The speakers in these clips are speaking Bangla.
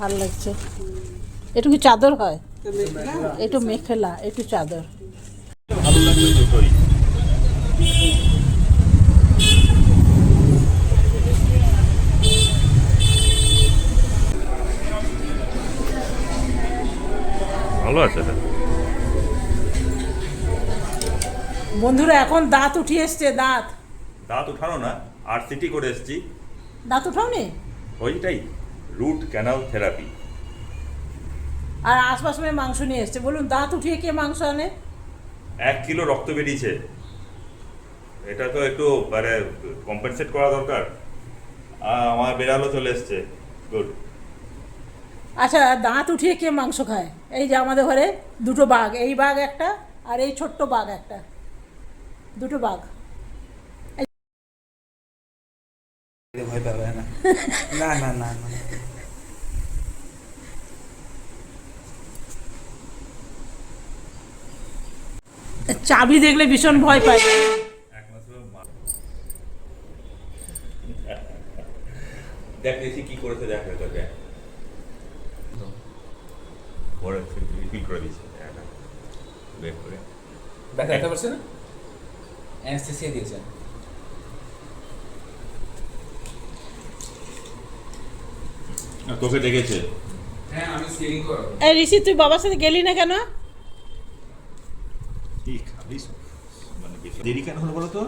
ভালো লাগছে। একটু কি চাদর হয়? একটু মেখেলা একটু চাদর। ভালো আছে বন্ধুরা এখন দাঁত উঠিয়ে এসছে দাঁত। দাঁত উঠানো না আর সিটি করে এসেছি। দাঁত উঠাওনি? ওইটাই। Root canal therapy. আর আশপাশ মেয়ে মাংস নিয়ে এসছে। বলুন দাঁত উঠিয়ে কে মাংস আনে? এক কিলো রক্ত বেরিয়েছে। এটা তো একটু মানে কম্পেনসেট করা দরকার। আমার বেড়ালো চলে এসছে। গুড আচ্ছা দাঁত উঠিয়ে কে মাংস খায়? এই যে আমাদের ঘরে দুটো বাঘ এই বাঘ একটা আর এই ছোট্ট বাঘ একটা। দুটো বাঘ। ভয় পাবে না না না না। চাবি দেখলে ভীষণ ভয় পায়। দেখ দেখি কি করেছে দেখ তোকে করে দিচ্ছে একটা বের করে। ব্যথা ব্যথা করছে না? অ্যানেস্থেসিয়া দিয়েছেন তোকে ডেকেছে। হ্যাঁ আমি স্কেলিং করাবো। এই ঋষি তুই বাবার সাথে গেলি না কেন? কি খাবিস মানে বেশি- দেরি কেন হলো বলো তো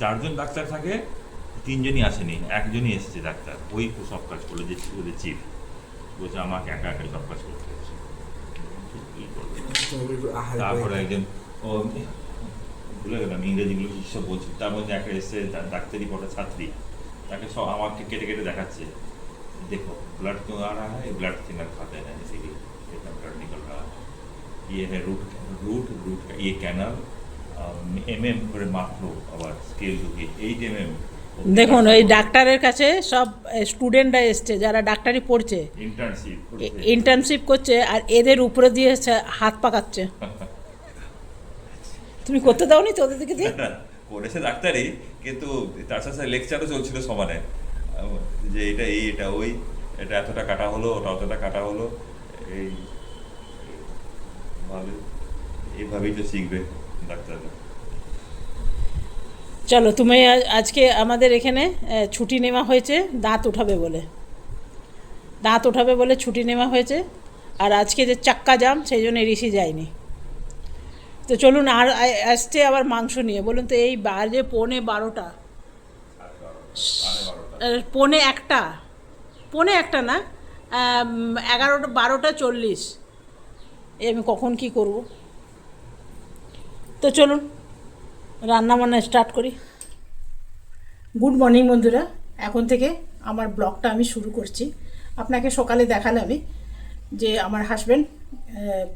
চারজন ডাক্তার থাকে তিনজনই আসেনি একজনই এসেছে ডাক্তার ওই সব কাজ করলো যে ওদের চিফ বলছে আমাকে একা একাই সব কাজ করতে হচ্ছে কি করবে? তারপরে একজন ও ভুলে গেলাম ইংরেজিগুলো কি সব বলছি তার মধ্যে একটা এসে ডা- ডাক্তারি পড়া ছাত্রী তাকে সব আমাকে কেটে কেটে দেখাচ্ছে देखो ब्लड क्यों आ रहा है ब्लड थिनर खाते हैं इसीलिए ये है रूट रूट रूट का ये कैनल এম এম করে মাপলো আবার স্কেল ঢুকিয়ে এইট এম এম দেখুন ওই ডাক্তারের কাছে সব স্টুডেন্টরা এসছে যারা ডাক্তারি পড়ছে ইন্টার্নশিপ ইন্টার্নশিপ করছে আর এদের উপরে দিয়ে হচ্ছে হাত পাকাচ্ছে তুমি করতে দাওনি তো ওদের দিকে দিয়ে করেছে ডাক্তারি কিন্তু তার সাথে লেকচারও চলছিল সমানে আহ, যে এটা এই এটা ওই এটা এতটা কাটা হলো ওটা অতটা কাটা হলো এই ভাবে এইভাবেই তো শিখবে ডাক্তাররা। চলো তুমি আজ- আজকে আমাদের এখানে ছুটি নেওয়া হয়েছে দাঁত উঠাবে বলে। দাঁত উঠাবে বলে ছুটি নেওয়া হয়েছে আর আজকে যে চাক্কা জাম সেই জন্য ঋষি যায়নি। তো চলুন আর আসছে আবার মাংস নিয়ে। বলুন তো এই বাজে পৌনে বারোটা। পৌনে একটা। পৌনে একটা না? এগারোটা বারোটা চল্লিশ। আমি কখন কি করব? তো চলুন, রান্না বান্না স্টার্ট করি। গুড মর্নিং বন্ধুরা, এখন থেকে আমার ব্লগটা আমি শুরু করছি। আপনাকে সকালে দেখালামই যে আমার হাজব্যান্ড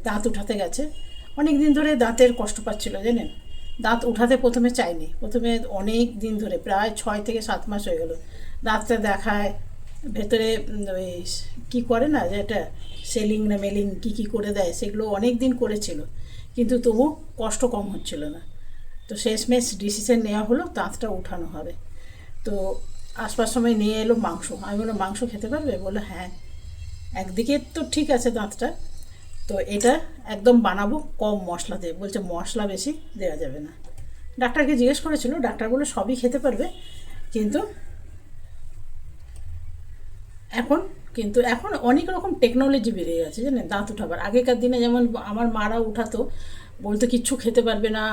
দাঁত উঠাতে গেছে। অনেক দিন ধরে দাঁতের কষ্ট পাচ্ছিল, জানেন? দাঁত উঠাতে প্রথমে চাইনি। প্রথমে অনেক দিন ধরে, প্রায় ছয় থেকে সাত মাস হয়ে গেল। দাঁতটা দেখায় ভেতরে ওই কী করে না যে যেটা সেলিং না মেলিং কী কী করে দেয়, সেগুলো অনেক দিন করেছিল। কিন্তু তবু কষ্ট কম হচ্ছিল না। তো শেষমেশ ডিসিশন নেওয়া হলো, দাঁতটা উঠানো হবে। তো আসবার সময় নিয়ে এলো মাংস। আমি বললাম, মাংস খেতে পারবে? বলে হ্যাঁ। একদিকে তো ঠিক আছে দাঁতটা। তো এটা একদম বানাবো, কম মশলা দিয়ে। বলছে, মশলা বেশি দেওয়া যাবে না। ডাক্তারকে জিজ্ঞেস করেছিল ডাক্তার বলে সবই খেতে পারবে, কিন্তু এখন কিন্তু এখন অনেক রকম টেকনোলজি বেড়ে গেছে, জানেন, দাঁত উঠাবার। আগেকার দিনে যেমন আমার মারা উঠাতো, বলতো কিচ্ছু খেতে পারবে না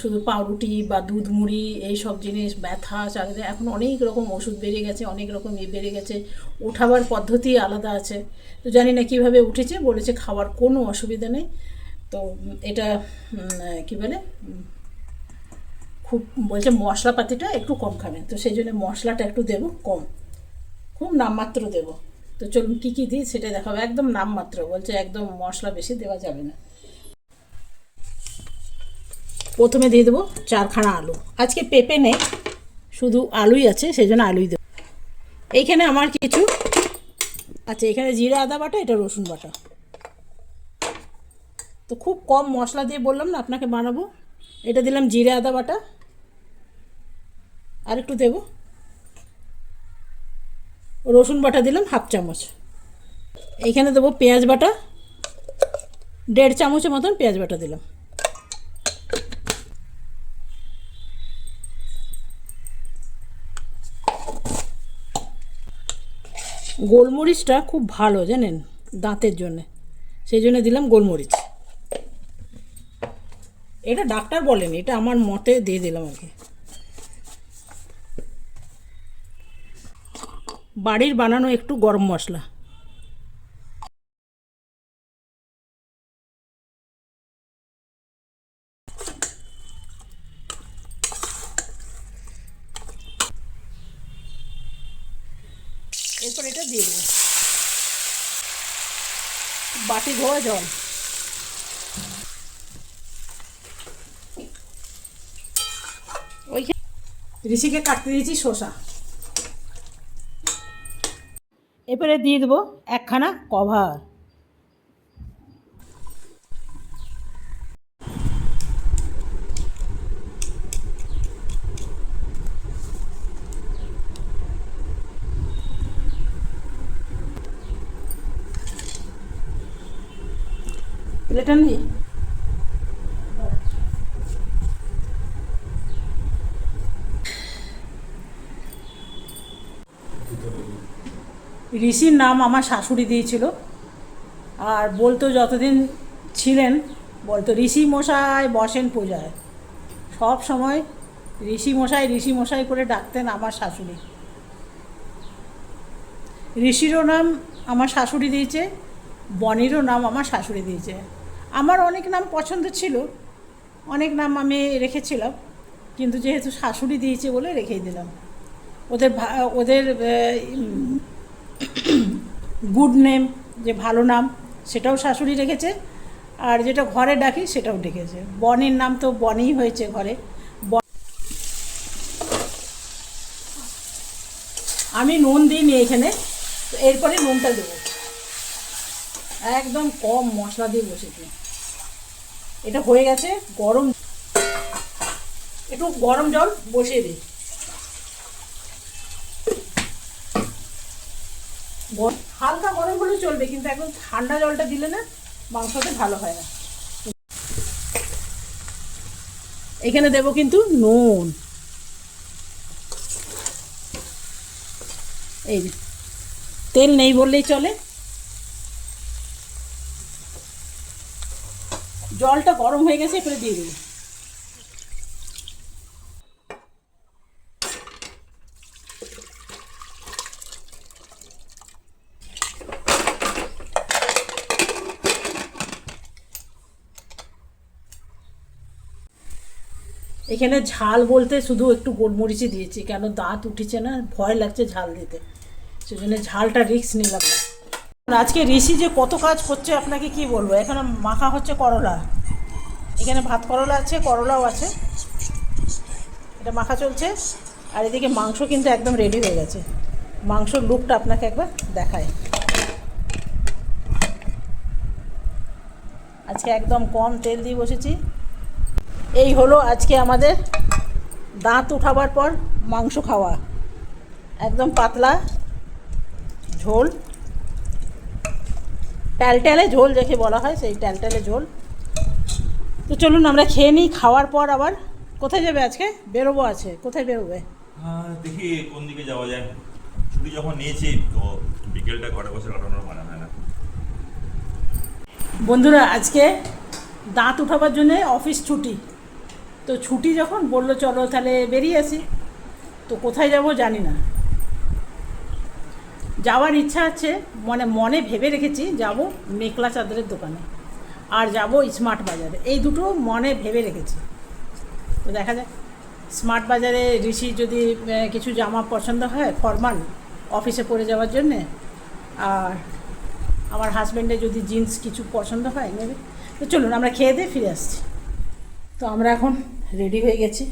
শুধু পাউরুটি বা দুধ মুড়ি, এই সব জিনিস, ব্যথা চালিয়ে এখন অনেক রকম ওষুধ বেড়ে গেছে, অনেক রকম ইয়ে বেড়ে গেছে। উঠাবার পদ্ধতি আলাদা আছে। তো জানি না কীভাবে উঠেছে, বলেছে খাওয়ার কোনো অসুবিধা নেই। তো এটা কী বলে খুব বলছে মশলাপাতিটা একটু কম খাবেন। তো সেই জন্য মশলাটা একটু দেবো কম। খুব নামমাত্র দেবো। তো চলুন কী কী দিই সেটা দেখাবো। একদম নামমাত্র, বলছে একদম মশলা বেশি দেওয়া যাবে না। প্রথমে দিয়ে দেবো চারখানা আলু। আজকে পেঁপে নেই, শুধু আলুই আছে সেই জন্য আলুই দেবো। এইখানে আমার কিছু আচ্ছা এখানে জিরা আদা বাটা, এটা রসুন বাটা। তো খুব কম মশলা দিয়ে বললাম না, আপনাকে বানাবো। এটা দিলাম জিরে আদা বাটা। আর একটু দেবো। রসুন বাটা দিলাম হাফ চামচ। এইখানে দেবো পেঁয়াজ বাটা, দেড় চামচের মতন পেঁয়াজ বাটা দিলাম। গোলমরিচটা খুব ভালো জানেন দাঁতের জন্যে, সেই জন্য দিলাম গোলমরিচ। এটা ডাক্তার বলেন, এটা আমার মতে দিয়ে দিলাম আর কি বাড়ির বানানো একটু গরম মশলা। এরপর এটা দিয়ে দেবো। বাটি ধোয়া জল। ঋষিকে কাটতে দিয়েছি শসা। এরপরে দিয়ে দেবো একখানা কভার প্লেটা নেই ঋষির নাম আমার শাশুড়ি দিয়েছিল। আর বলতো যতদিন ছিলেন, বলতো ঋষি মশাই বসেন পূজায়। সব সময় ঋষি মশাই ঋষি মশাই করে ডাকতেন আমার শাশুড়ি। ঋষিরও নাম আমার শাশুড়ি দিয়েছে, বনিরও নাম আমার শাশুড়ি দিয়েছে। আমার অনেক নাম পছন্দ ছিল, অনেক নাম আমি রেখেছিলাম, কিন্তু যেহেতু শাশুড়ি দিয়েছে বলে রেখেই দিলাম। ওদের ওদের গুড নেম, যে ভালো নাম, সেটাও শাশুড়ি রেখেছে আর যেটা ঘরে ডাকি, সেটাও ডেকেছে। বনের নাম তো বনেই হয়েছে ঘরে। আমি নুন দিইনি এখানে, তো এরপরে নুনটা দেবো। একদম কম মশলা দিয়ে বসেছি। এটা হয়ে গেছে, গরম একটু গরম জল বসিয়ে দিই। হালকা গরম হলে চলবে, কিন্তু একদম ঠান্ডা জলটা দিলে না মাংসটা ভালো হয় না। এখানে দেবো কিন্তু নুন। এই তেল নেই বললেই চলে। জলটা গরম হয়ে গেছে, এবারে দিয়ে দিই এখানে ঝাল বলতে শুধু একটু গোলমরিচই দিয়েছি, কেন দাঁত উঠেছে না, ভয় লাগছে ঝাল দিতে। সেজন্য ঝালটা রিক্স নিলাম আজকে ঋষি যে কত কাজ করছে আপনাকে কি বলব? এখানে মাখা হচ্ছে করলা। এখানে ভাত করলা আছে, করলাও আছে। এটা মাখা চলছে। আর এদিকে মাংস কিন্তু একদম রেডি হয়ে গেছে। মাংসর লুকটা আপনাকে একবার দেখায় আজকে একদম কম তেল দিয়ে বসেছি। এই হলো আজকে আমাদের দাঁত উঠাবার পর মাংস খাওয়া। একদম পাতলা ঝোল। ট্যালট্যালে ঝোল যাকে বলা হয় সেই ট্যালট্যালে ঝোল। তো চলুন আমরা খেয়ে নিই খাওয়ার পর আবার। কোথায় যাবে আজকে? বেরোবো আছে। কোথায় বেরোবে? দেখি কোন দিকে যাওয়া যায়। ছুটি যখন নিয়েছি তো বিকেলটা ঘরে বসে কাটানোর মানে হয় না। বন্ধুরা আজকে দাঁত উঠাবার জন্য অফিস ছুটি। তো ছুটি যখন, বলল, চলো তাহলে বেরিয়ে আসি। তো কোথায় যাব জানি না। যাওয়ার ইচ্ছা আছে মানে মনে ভেবে রেখেছি, যাব মেকলা চাদরের দোকানে আর যাব স্মার্ট বাজারে। এই দুটো মনে ভেবে রেখেছি। তো দেখা যাক। স্মার্ট বাজারে ঋষি যদি কিছু জামা পছন্দ হয়, ফরমাল অফিসে পরে যাওয়ার জন্যে, আর আমার হাজব্যান্ডের যদি জিন্স কিছু পছন্দ হয়, নেবে। তো চলুন, আমরা খেয়ে দিয়ে ফিরে আসছি। তো আমরা এখন রেডি হয়ে গেছি।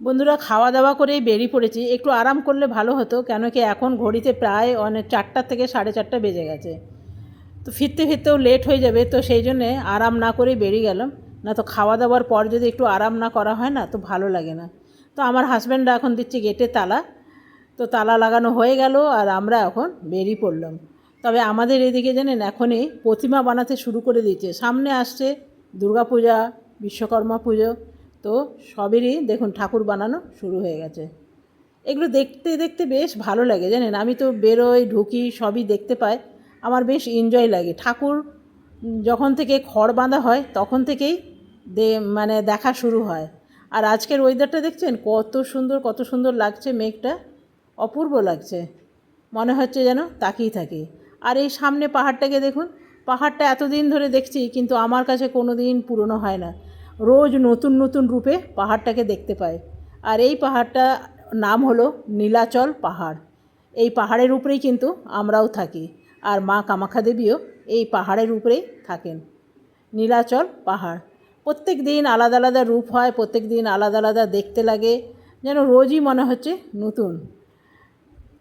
বন্ধুরা খাওয়া দাওয়া করেই বেরিয়ে পড়েছি। একটু আরাম করলে ভালো হতো, কেন কি এখন ঘড়িতে প্রায় অনেক চারটা থেকে সাড়ে চারটা বেজে গেছে। তো ফিরতে ফিরতেও লেট হয়ে যাবে, তো সেই জন্যে আরাম না করেই বেরিয়ে গেলাম। না তো খাওয়া দাওয়ার পর যদি একটু আরাম না করা হয় না, তো ভালো লাগে না। তো আমার হাজব্যান্ডরা এখন দিচ্ছে গেটে তালা। তো তালা লাগানো হয়ে গেল আর আমরা এখন বেরিয়ে পড়লাম। তবে আমাদের এদিকে জানেন, এখনই প্রতিমা বানাতে শুরু করে দিয়েছে। সামনে আসছে দুর্গাপূজা, বিশ্বকর্মা পুজো। তো সবেরই দেখুন ঠাকুর বানানো শুরু হয়ে গেছে। এগুলো দেখতে দেখতে বেশ ভালো লাগে জানেন। আমি তো বেরোই, ঢুকি, সবই দেখতে পাই। আমার বেশ এনজয় লাগে। ঠাকুর যখন থেকে খড় বাঁধা হয়, তখন থেকেই দে মানে দেখা শুরু হয়। আর আজকের ওয়েদারটা দেখছেন? কত সুন্দর কত সুন্দর লাগছে মেঘটা। অপূর্ব লাগছে। মনে হচ্ছে যেন তাকিয়ে থাকি। আর এই সামনে পাহাড়টাকে দেখুন। পাহাড়টা এতদিন ধরে দেখছি, কিন্তু আমার কাছে কোনো দিন পুরনো হয় না। রোজ নতুন নতুন রূপে পাহাড়টাকে দেখতে পাই। আর এই পাহাড়টা নাম হলো নীলাচল পাহাড়। এই পাহাড়ের উপরেই কিন্তু আমরাও থাকি। আর মা কামাখ্যা দেবীও এই পাহাড়ের উপরেই থাকেন। নীলাচল পাহাড়। প্রত্যেক দিন আলাদা আলাদা রূপ হয়, প্রত্যেক দিন আলাদা আলাদা দেখতে লাগে, যেন রোজই মনে হচ্ছে নতুন।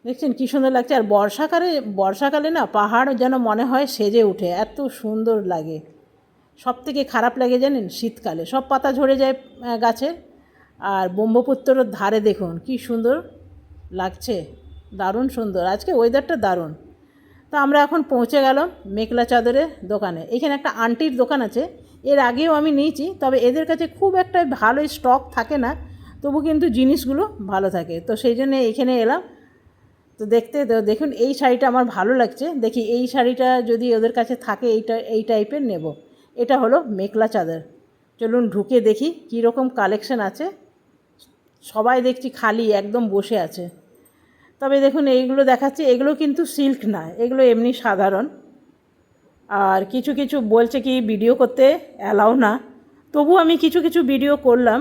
দেখছেন কী সুন্দর লাগছে? আর বর্ষাকালে বর্ষাকালে না পাহাড় যেন মনে হয় সেজে ওঠে এত সুন্দর লাগে। সব থেকে খারাপ লাগে জানেন? শীতকালে। সব পাতা ঝরে যায় গাছের। আর ব্রহ্মপুত্রর ধারে দেখুন, কি সুন্দর লাগছে। দারুণ সুন্দর। আজকে ওয়েদারটা দারুণ। তো আমরা এখন পৌঁছে গেলাম মেঘলা চাদরের দোকানে। এখানে একটা আন্টির দোকান আছে। এর আগেও আমি নিয়েছি, তবে এদের কাছে খুব একটা ভালো স্টক থাকে না, তবু কিন্তু জিনিসগুলো ভালো থাকে। তো সেই জন্য এখানে এলাম। তো দেখতে দেখুন এই শাড়িটা আমার ভালো লাগছে। দেখি এই শাড়িটা যদি ওদের কাছে থাকে এইটা, এই টাইপের নেব। এটা হলো মেঘলা চাদর। চলুন ঢুকে দেখি কী রকম কালেকশন আছে। সবাই দেখছি খালি, একদম বসে আছে। তবে দেখুন এইগুলো দেখাচ্ছে, এগুলো কিন্তু সিল্ক না, এগুলো এমনি সাধারণ। আর কিছু কিছু বলছে কি ভিডিও করতে অ্যালাও না। তবু আমি কিছু কিছু ভিডিও করলাম।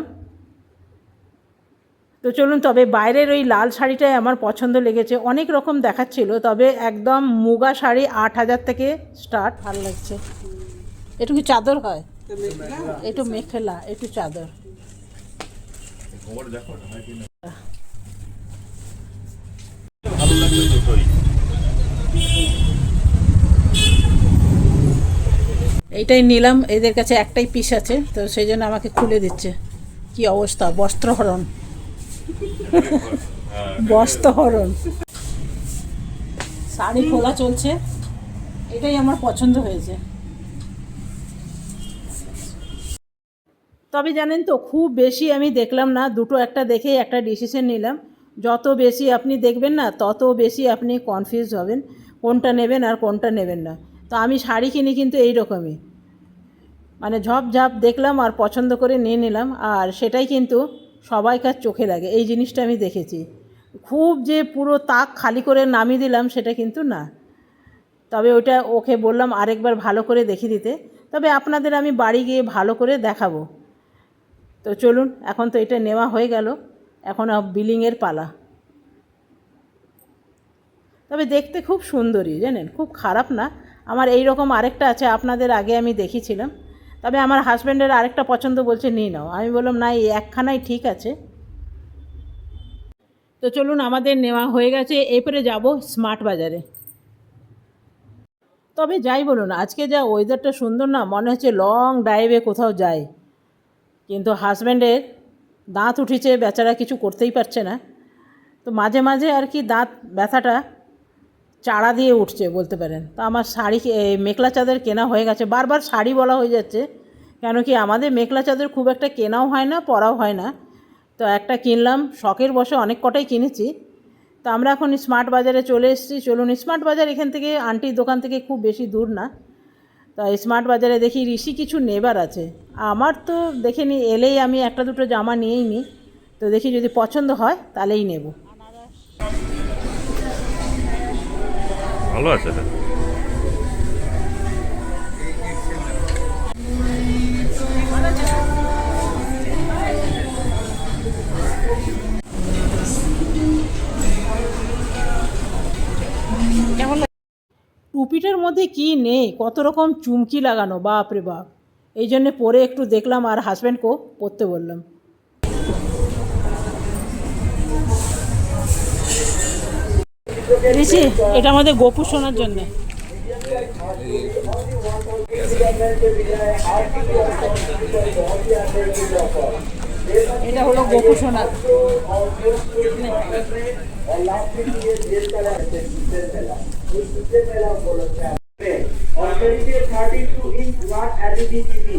তো চলুন, তবে বাইরের ওই লাল শাড়িটাই আমার পছন্দ লেগেছে। অনেক রকম দেখাচ্ছিল, তবে একদম মুগা শাড়ি আট হাজার থেকে স্টার্ট ভালো লাগছে। একটু কি চাদর হয়? একটু মেখেলা একটু চাদর। ভালো এইটাই নিলাম, এদের কাছে একটাই পিস আছে, তো সেই জন্য আমাকে খুলে দিচ্ছে। কি অবস্থা? বস্ত্রহরণ। বস্ত্রহরণ। শাড়ি খোলা চলছে। এটাই আমার পছন্দ হয়েছে। তবে জানেন তো, খুব বেশি আমি দেখলাম না, দুটো একটা দেখেই একটা ডিসিশন নিলাম। যত বেশি আপনি দেখবেন না, তত বেশি আপনি কনফিউজ হবেন। কোনটা নেবেন আর কোনটা নেবেন না। তো আমি শাড়ি কিনি কিন্তু এই রকমই মানে ঝপ ঝাপ দেখলাম আর পছন্দ করে নিয়ে নিলাম আর সেটাই কিন্তু সবাইকার চোখে লাগে। এই জিনিসটা আমি দেখেছি। খুব যে পুরো তাক খালি করে নামিয়ে দিলাম সেটা কিন্তু না। তবে ওটা ওকে বললাম আরেকবার ভালো করে দেখিয়ে দিতে। তবে আপনাদের আমি বাড়ি গিয়ে ভালো করে দেখাবো। তো চলুন, এখন তো এটা নেওয়া হয়ে গেল। এখন বিলিংয়ের পালা। তবে দেখতে খুব সুন্দরী, জানেন? খুব খারাপ না। আমার এই রকম আরেকটা আছে, আপনাদের আগে আমি দেখিয়েছিলাম তবে আমার হাজব্যান্ডের আরেকটা পছন্দ বলছে, নিয়ে নাও। আমি বললাম, না, এই একখানাই ঠিক আছে। তো চলুন, আমাদের নেওয়া হয়ে গেছে। এরপরে যাব স্মার্ট বাজারে। তবে যাই বলুন, আজকে যা ওয়েদারটা সুন্দর না, মনে হচ্ছে লং ড্রাইভে কোথাও যায় কিন্তু হাজব্যান্ডের দাঁত উঠেছে, বেচারা কিছু করতেই পারছে না। তো মাঝে মাঝে আর কি দাঁত ব্যথাটা চাড়া দিয়ে উঠছে বলতে পারেন। তো আমার শাড়ি মেখলা চাদর কেনা হয়ে গেছে। বারবার শাড়ি বলা হয়ে যাচ্ছে, কেন কি আমাদের মেখলা চাদর খুব একটা কেনাও হয় না, পরাও হয় না। তো একটা কিনলাম, শখের বসে অনেক কটাই কিনেছি। তো আমরা এখন স্মার্ট বাজারে চলে এসেছি। চলুন, স্মার্ট বাজার এখান থেকে, আন্টির দোকান থেকে খুব বেশি দূর না। তা স্মার্ট বাজারে দেখি ঋষি কিছু নেবার আছে। আমার তো দেখে নি, এলেই আমি একটা দুটো জামা নিয়েই নিই তো দেখি যদি পছন্দ হয়, তাহলেই নেব। ভালো আছে এটা। টুপিটার মধ্যে কি নেই? কত রকম চুমকি লাগানো বাপ রে বাপ। এই জন্যে পরে একটু দেখলাম আর হাজব্যান্ডকেও পরতে বললাম। ঋষি এটা আমাদের গোপু শোনার জন্য এটা হলো গোপু সোনা और करीब thirty two inch smart LED TV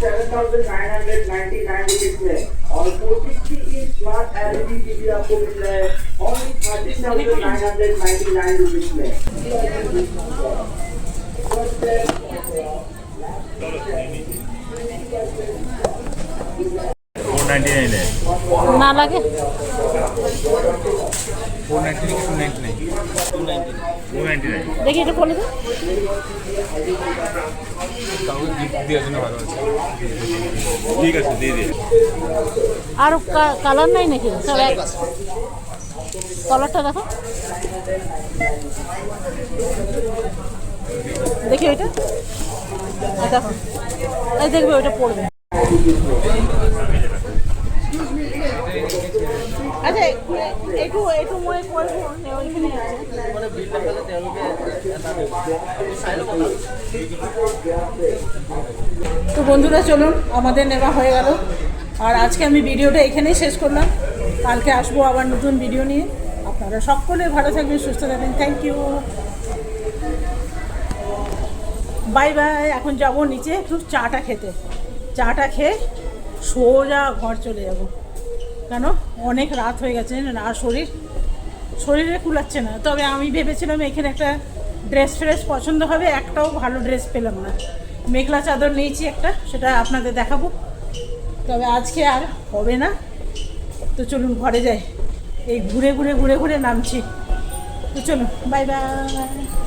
seven thousand nine hundred ninety nine rupees में और four sixty inch smart LED TV आपको मिल रहा है only thirty thousand nine hundred ninety nine rupees में ফোর নাইনটি নাইনে না লাগে four ninety two ninety nine two ninety nine দেখি এটা বলে দে কাউকে গিফট দেওয়ার জন্য ভালো আছে ঠিক আছে দিয়ে দিন আর কালার নাই নাকি সব এক কালারটা দেখো। দেখি ওইটা। দেখো। এই দেখবে ওইটা পড়বে। আচ্ছা একটু তো বন্ধুরা, চলুন, আমাদের নেওয়া হয়ে গেল। আর আজকে আমি ভিডিওটা এখানেই শেষ করলাম। কালকে আসব আবার নতুন ভিডিও নিয়ে। আপনারা সকলে ভালো থাকবেন, সুস্থ থাকবেন। থ্যাংক ইউ বাই বাই এখন যাব নিচে একটু চাটা খেতে। চাটা খেয়ে সোজা ঘর চলে যাব। কেন? অনেক রাত হয়ে গেছে আর শরীর, শরীরে কুলাচ্ছে না। তবে আমি ভেবেছিলাম এখানে একটা ড্রেস ফ্রেস পছন্দ হবে, একটাও ভালো ড্রেস পেলাম না। মেঘলা চাদর নিয়েছি একটা, সেটা আপনাদের দেখাবো। তবে আজকে আর হবে না। তো চলুন ঘরে যাই। এই ঘুরে ঘুরে ঘুরে ঘুরে নামছি। তো চলো বাই বাই